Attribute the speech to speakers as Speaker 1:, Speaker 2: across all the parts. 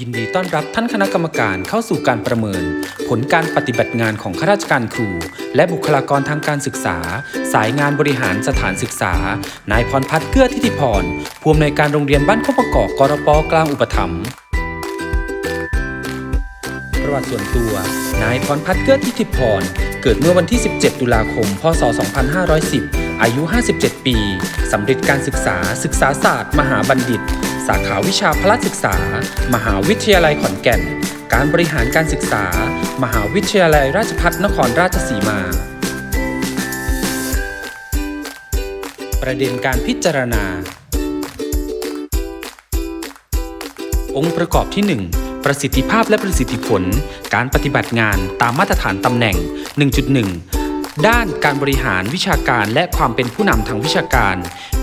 Speaker 1: ยินดีต้อนรับท่านคณะกรรมการเข้าสู่การประเมิน ผลการปฏิบัติงานของข้าราชการครู และบุคลากรทางการศึกษา สายงานบริหารสถานศึกษา นายพรพัฒน์เกื้อทิติพรผู้อำนวยการโรงเรียนบ้านโคกประกอบกรปกลางอุปถัมภ์ประวัติส่วนตัวนายพรพัฒน์เกื้อทิติพรเกิดเมื่อวันที่ 17 ตุลาคม พศ 2510 อายุ 57 ปีสำเร็จการศึกษาศึกษาศาสตร์ มหาบัณฑิต สาขาวิชาพละศึกษา มหาวิทยาลัยขอนแก่น การบริหารการศึกษา มหาวิทยาลัยราชภัฏนครราชสีมา ประเด็นการพิจารณา องค์ประกอบที่ 1 ประสิทธิภาพและประสิทธิผล การปฏิบัติงานตามมาตรฐานตำแหน่ง 1.1 ด้านการบริหารวิชาการและความเป็นผู้นำทางวิชาการ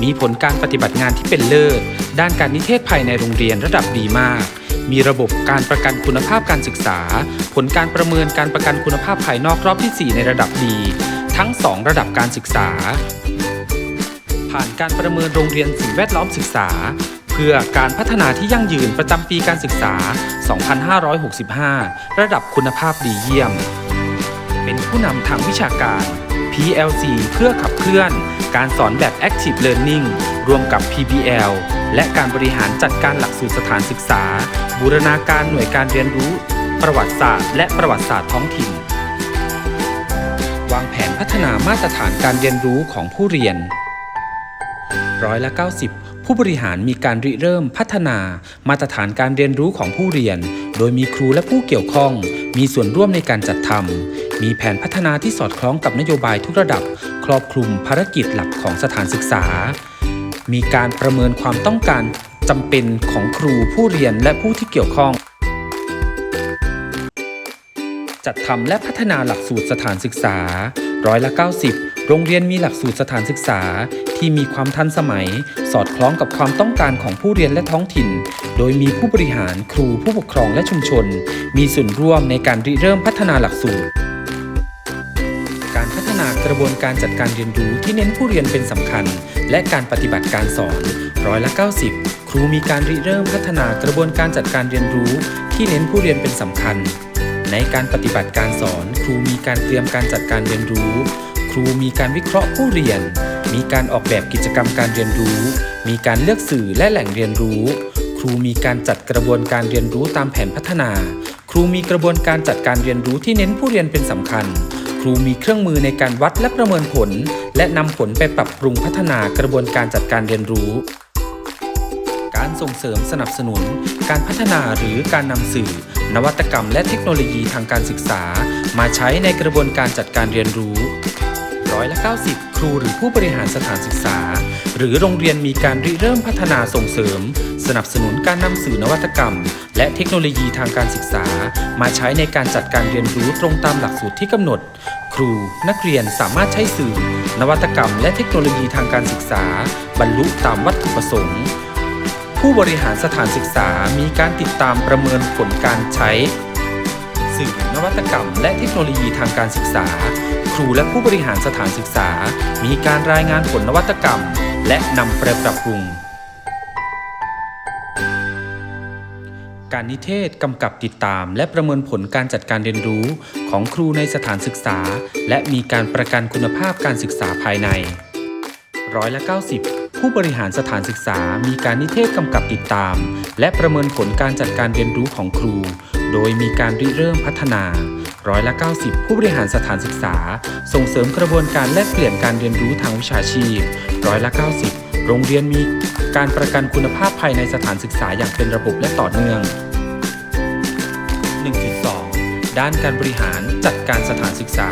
Speaker 1: มีผลการปฏิบัติงานที่เป็นเลิศ ด้านการนิเทศภายในโรงเรียนระดับดีมาก มีระบบการประกันคุณภาพการศึกษา ผลการประเมินการประกันคุณภาพภายนอกรอบที่ 4 ในระดับดี ทั้ง 2 ระดับการศึกษา ผ่านการประเมินโรงเรียนสิ่งแวดล้อมศึกษา เพื่อการพัฒนาที่ยั่งยืนประจำปีการศึกษา 2565 ระดับคุณภาพดีเยี่ยม เป็นผู้นำทางวิชาการ PLC เพื่อขับเคลื่อน การสอนแบบ Active Learning รวมกับ PBL และการบริหารจัดการหลักสูตรสถานศึกษา บูรณาการหน่วยการเรียนรู้ ประวัติศาสตร์ และประวัติศาสตร์ท้องถิ่น วางแผนพัฒนามาตรฐานการเรียนรู้ของผู้เรียนร้อยละ90 ผู้บริหารมีการริเริ่มพัฒนามาตรฐานการเรียนรู้ของผู้เรียน โดยมีครูและผู้เกี่ยวข้อง มีส่วนร่วมในการจัดทำ มีแผนพัฒนาที่สอดคล้องกับนโยบายทุกระดับ ครอบคลุมภารกิจหลักของสถานศึกษา มีการประเมินความต้องการจำเป็นของครูผู้เรียนและผู้ที่เกี่ยวข้อง จัดทำและพัฒนาหลักสูตรสถานศึกษา ร้อยละ 90 โรงเรียนมีหลักสูตรสถานศึกษาที่มีความทันสมัย สอดคล้องกับความต้องการของผู้เรียนและท้องถิ่น โดยมีผู้บริหารครูผู้ปกครองและชุมชน มีส่วนร่วมในการริเริ่มพัฒนาหลักสูตร การพัฒนากระบวนการจัดการเรียนรู้ที่เน้นผู้เรียนเป็นสำคัญ และการปฏิบัติการสอนร้อยละ 90 ครูมีการริเริ่มพัฒนากระบวนการจัดการเรียนรู้ ที่เน้นผู้เรียนเป็นสำคัญ ในการปฏิบัติการสอน ครูมีการเตรียมการจัดการเรียนรู้ ครูมีการวิเคราะห์ผู้เรียน มีการออกแบบกิจกรรมการเรียนรู้ มีการเลือกสื่อและแหล่งเรียนรู้ ครูมีการจัดกระบวนการเรียนรู้ตามแผนพัฒนา ครูมีกระบวนการจัดการเรียนรู้ที่เน้นผู้เรียนเป็นสำคัญ ครูมีเครื่องมือในการวัดและประเมินผล และนำผลไปปรับปรุงพัฒนากระบวนการจัดการเรียนรู้ การส่งเสริมสนับสนุน การพัฒนาหรือการนำสื่อ นวัตกรรม และเทคโนโลยีทางการศึกษา มาใช้ในกระบวนการจัดการเรียนรู้ร้อยละ90 ครูหรือผู้บริหารสถานศึกษา หรือโรงเรียนมีการริเริ่มพัฒนาส่งเสริม สนับสนุนการนำสื่อนวัตกรรม และเทคโนโลยีทางการศึกษา มาใช้ในการจัดการเรียนรู้ตรงตามหลักสูตรที่กำหนด ครู นักเรียนสามารถใช้สื่อ นวัตกรรม และเทคโนโลยีทางการศึกษา บรรลุตามวัตถุประสงค์ ผู้บริหารสถานศึกษามีการติดตามประเมินผลการใช้ สื่อนวัตกรรม และเทคโนโลยีทางการศึกษา ครูและผู้บริหารสถานศึกษา มีการรายงานผลนวัตกรรม และนำไปปรับปรุง การนิเทศกำกับติดตาม และประเมินผลการจัดการเรียนรู้ของครูในสถานศึกษา และมีการประกันคุณภาพการศึกษาภายในร้อยละ90 ผู้บริหารสถานศึกษามีการนิเทศกำกับติดตาม และประเมินผลการจัดการเรียนรู้ของครู โดยมีการริเริ่มพัฒนา ร้อยละ 90 ผู้บริหารสถานศึกษา ส่งเสริมกระบวนการแลกเปลี่ยนการเรียนรู้ทางวิชาชีพ ร้อยละ 90 โรงเรียนมีการประกันคุณภาพภายในสถานศึกษาอย่างเป็นระบบและต่อเนื่อง 1.2 ด้านการบริหารจัดการสถานศึกษา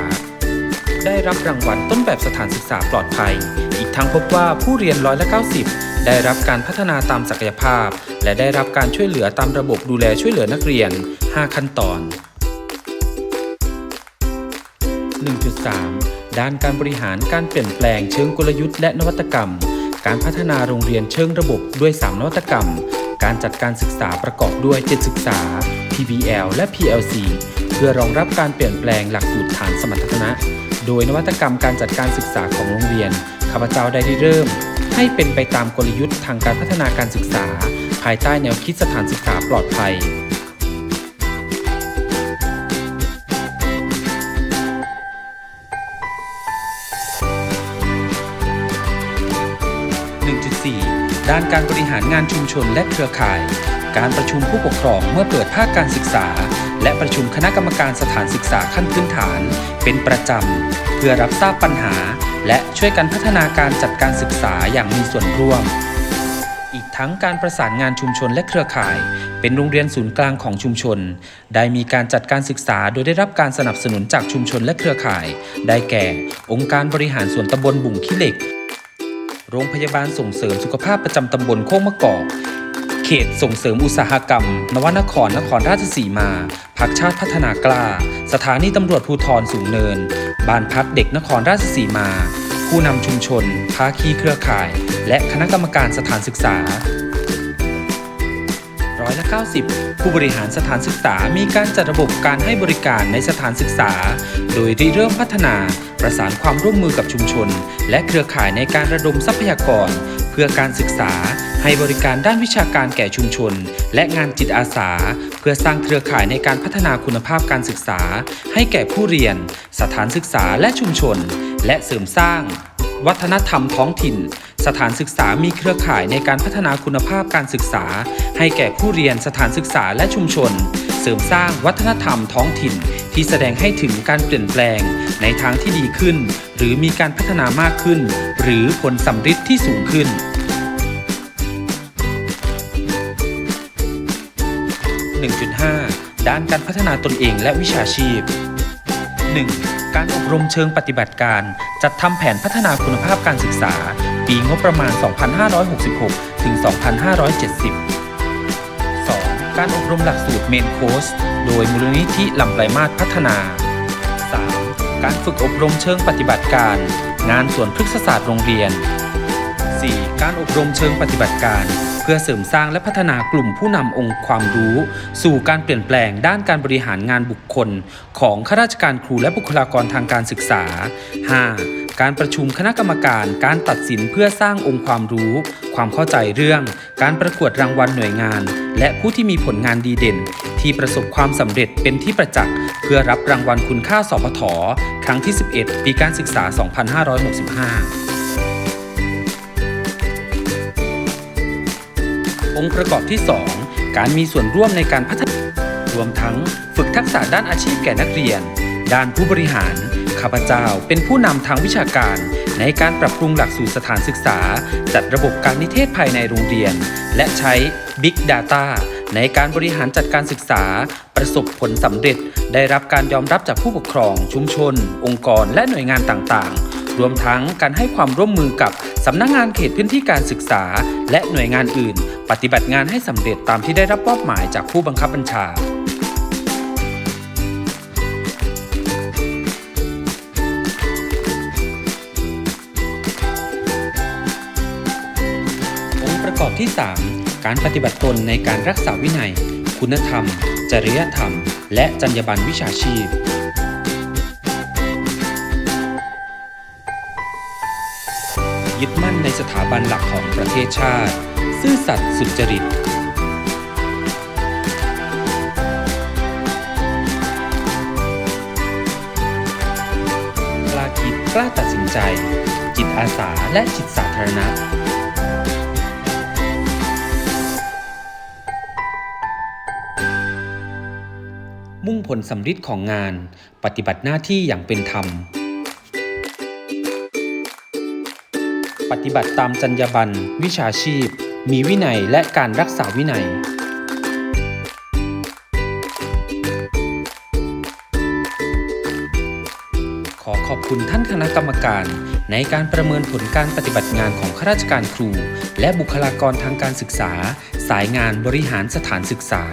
Speaker 1: ได้รับรางวัลต้นแบบสถานศึกษาปลอดภัย อีกทั้งพบว่าผู้เรียนร้อยละ 90 ได้รับการพัฒนาตามศักยภาพ และได้รับการช่วยเหลือตามระบบดูแลช่วยเหลือนักเรียน 5 ขั้นตอน 1.3 ด้านการบริหารการเปลี่ยนแปลงเชิงกลยุทธ์และนวัตกรรม การพัฒนาโรงเรียนเชิงระบบด้วย 3 นวัตกรรม การจัดการศึกษาประกอบด้วย 7 ศึกษา PBL และ PLC เพื่อรองรับการเปลี่ยนแปลงหลักสูตรฐานสมรรถนะ โดยนวัตกรรมการจัดการศึกษาของโรงเรียนข้าพเจ้าได้เริ่ม ให้เป็นไปตามกลยุทธ์ทางการพัฒนาการศึกษา ภายใต้แนวคิดสถานศึกษาปลอดภัย ด้านการบริหารงานชุมชนและเครือข่าย การประชุมผู้ปกครองเมื่อเปิดภาคการศึกษา และประชุมคณะกรรมการสถานศึกษาขั้นพื้นฐาน เป็นประจำ เพื่อรับทราบปัญหา และช่วยกันพัฒนาการจัดการศึกษาอย่างมีส่วนร่วม อีกทั้งการประสานงานชุมชนและเครือข่าย เป็นโรงเรียนศูนย์กลางของชุมชน ได้มีการจัดการศึกษาโดยได้รับการสนับสนุนจากชุมชนและเครือข่าย ได้แก่ องค์การบริหารส่วนตำบลบุ่งขี้เหล็ก โรงพยาบาลส่งเสริมสุขภาพประจำตำบลโคกมะกอกเขตส่งเสริมอุตสาหกรรม นวนครนครราชสีมา พักชาติพัฒนากล้า สถานีตำรวจภูธรสูงเนิน บ้านพักเด็กนครราชสีมา ผู้นำชุมชน ภาคีเครือข่าย และคณะกรรมการสถานศึกษา 90 ผู้บริหารสถานศึกษามีการจัดระบบการให้บริการในสถานศึกษา โดยริเริ่มพัฒนาประสานความร่วมมือกับชุมชน และเครือข่ายในการระดมทรัพยากร เพื่อการศึกษา ให้บริการด้านวิชาการแก่ชุมชน และงานจิตอาสา เพื่อสร้างเครือข่ายในการพัฒนาคุณภาพการศึกษา ให้แก่ผู้เรียน สถานศึกษาและชุมชน และเสริมสร้าง วัฒนธรรมท้องถิ่น สถานศึกษามีเครือข่ายในการพัฒนาคุณภาพการศึกษา ให้แก่ผู้เรียนสถานศึกษาและชุมชน เสริมสร้างวัฒนธรรมท้องถิ่น ที่แสดงให้ถึงการเปลี่ยนแปลง ในทางที่ดีขึ้น หรือมีการพัฒนามากขึ้น หรือผลสัมฤทธิ์ที่สูงขึ้น1.5 ด้านการพัฒนาตนเองและวิชาชีพ 1. การอบรมเชิงปฏิบัติการ จัดทำแผนพัฒนาคุณภาพการศึกษา ปีงบประมาณ 2566 ถึง 2570 2. การอบรมหลักสูตรเมนโคสโดยมูลนิธิลำไยมาศพัฒนา 3. การฝึกอบรมเชิงปฏิบัติการ งานสวนพฤกษศาสตร์โรงเรียน 4. การอบรมเชิงปฏิบัติการ เพื่อเสริมสร้างและพัฒนากลุ่มผู้นำองค์ความรู้ สู่การเปลี่ยนแปลงด้านการบริหารงานบุคคล ของข้าราชการครูและบุคลากรทางการศึกษา 5. การประชุมคณะกรรมการการตัดสินเพื่อสร้างองค์ความรู้ ความเข้าใจเรื่อง การประกวดรางวัลหน่วยงาน และผู้ที่มีผลงานดีเด่น ที่ประสบความสำเร็จเป็นที่ประจักษ์เพื่อรับรางวัลคุณค่าสพทครั้งที่ 11 ปีการศึกษา 2565องค์ประกอบที่ 2 การมีส่วนร่วมในการพัฒนารวมทั้งฝึกทักษะด้านอาชีพแก่นักเรียน ด้านผู้บริหาร ข้าพเจ้า เป็นผู้นำทางวิชาการ ในการปรับปรุงหลักสูตรสถานศึกษา จัดระบบการนิเทศภายในโรงเรียน และใช้ Big Data ในการบริหารจัดการศึกษา ประสบผลสำเร็จ ได้รับการยอมรับจากผู้ปกครอง ชุมชน องค์กร และหน่วยงานต่างๆรวมทั้งการให้ความร่วมมือกับสำนักงงานเขตพื้นที่การศึกษา และหน่วยงานอื่น ปฏิบัติงานให้สำเร็จตามที่ได้รับมอบหมายจากผู้บังคับบัญชา กอบที่ 3 การปฏิบัติตนในการรักษาวินัย คุณธรรม จริยธรรม และจรรยาบรรณวิชาชีพ ยึดมั่นในสถาบันหลักของประเทศชาติ ซื่อสัตย์สุจริตกล้าคิดกล้าตัดสินใจ จิตอาสาและจิตสาธารณะ มุ่งผลสำฤทธิ์ของงาน ปฏิบัติหน้าที่อย่างเป็นธรรม ปฏิบัติตามจรรยาบรรณวิชาชีพ มีวินัยและการรักษาวินัย ขอขอบคุณท่านคณะกรรมการ ในการประเมินผลการปฏิบัติงานของข้าราชการครู และบุคลากรทางการศึกษา สายงานบริหารสถานศึกษา